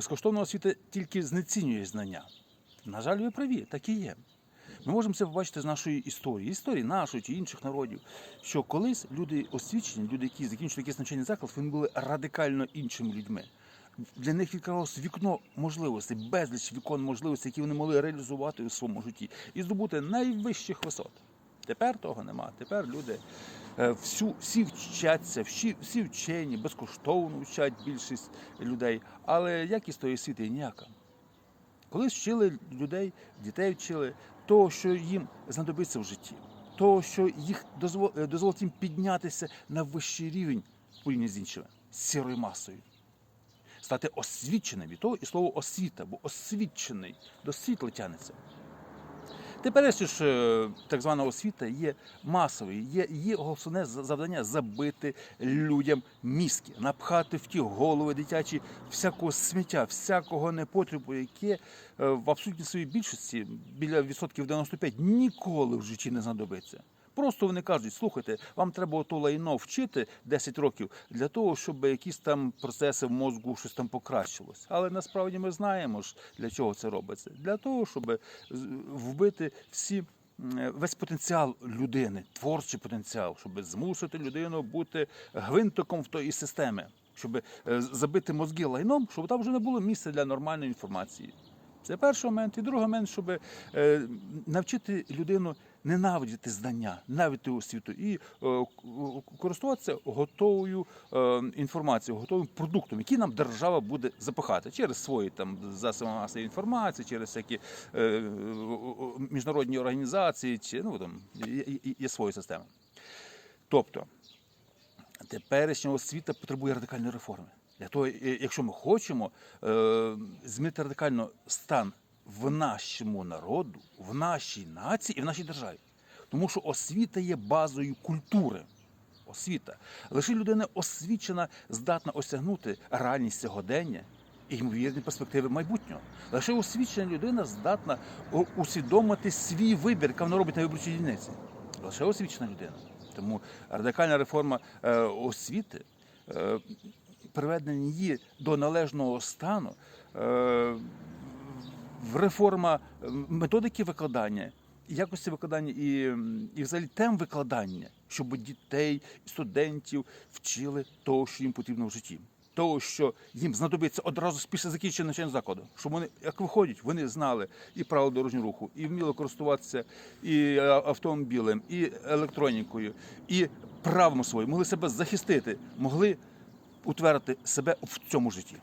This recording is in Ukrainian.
Безкоштовна освіта тільки знецінює знання. На жаль, ви праві, так і є. Ми можемо це побачити з нашої історії, історії нашої чи інших народів, що колись люди освічені, люди, які закінчили якийсь навчальний заклад, вони були радикально іншими людьми. Для них відкривалось вікно можливостей, безліч вікон можливостей, які вони могли реалізувати у своєму житті і здобути найвищих висот. Тепер того нема. Тепер люди е, всю, всі вчаться, всі, всі вчені, безкоштовно вчать більшість людей, але якість тої освіти ніяка. Колись вчили людей, дітей вчили того, що їм знадобиться в житті, того, що їх е, дозволить їм піднятися на вищий рівень порівняно з іншими, з сірою масою. Стати освіченим від того і слово освіта, бо освічений до світла тянеться. Тепер ж е, так звана освіта є масовою, є її головне за- завдання забити людям мізки, напхати в ті голови дитячі всякого сміття, всякого непотребу, яке е, в абсолютній своїй більшості біля відсотків 95 ніколи в житті не знадобиться. Просто вони кажуть, слухайте, вам треба ото лайно вчити 10 років для того, щоб якісь там процеси в мозку щось там покращилось. Але насправді ми знаємо ж, для чого це робиться. Для того, щоб вбити всі. Весь потенціал людини, творчий потенціал, щоб змусити людину бути гвинтиком в тої системи, щоб е, забити мозги лайном, щоб там вже не було місця для нормальної інформації. Це перший момент. І другий момент, щоб е, навчити людину ненавидіти знання, ненавидіти освіту і е, користуватися готовою е, інформацією, готовим продуктом, який нам держава буде запихати через свої там засоби масової інформації, через всякі е, е, міжнародні організації, чи ну там є, свої системи. Тобто теперішня освіта потребує радикальної реформи. Для того, е, якщо ми хочемо е, змінити радикально стан в нашому народу, в нашій нації і в нашій державі. Тому що освіта є базою культури. Освіта. Лише людина освічена, здатна осягнути реальність сьогодення і ймовірні перспективи майбутнього. Лише освічена людина здатна усвідомити свій вибір, який вона робить на виборчій дільниці. Лише освічена людина. Тому радикальна реформа е, освіти, е, приведення її до належного стану, е, реформа методики викладання, якості викладання і, і взагалі тем викладання, щоб дітей, студентів вчили того, що їм потрібно в житті. Того, що їм знадобиться одразу після закінчення навчального закладу, щоб вони, як виходять, вони знали і правила дорожнього руху, і вміли користуватися і е, автомобілем, і електронікою, і правом своїм, могли себе захистити, могли утвердити себе в цьому житті.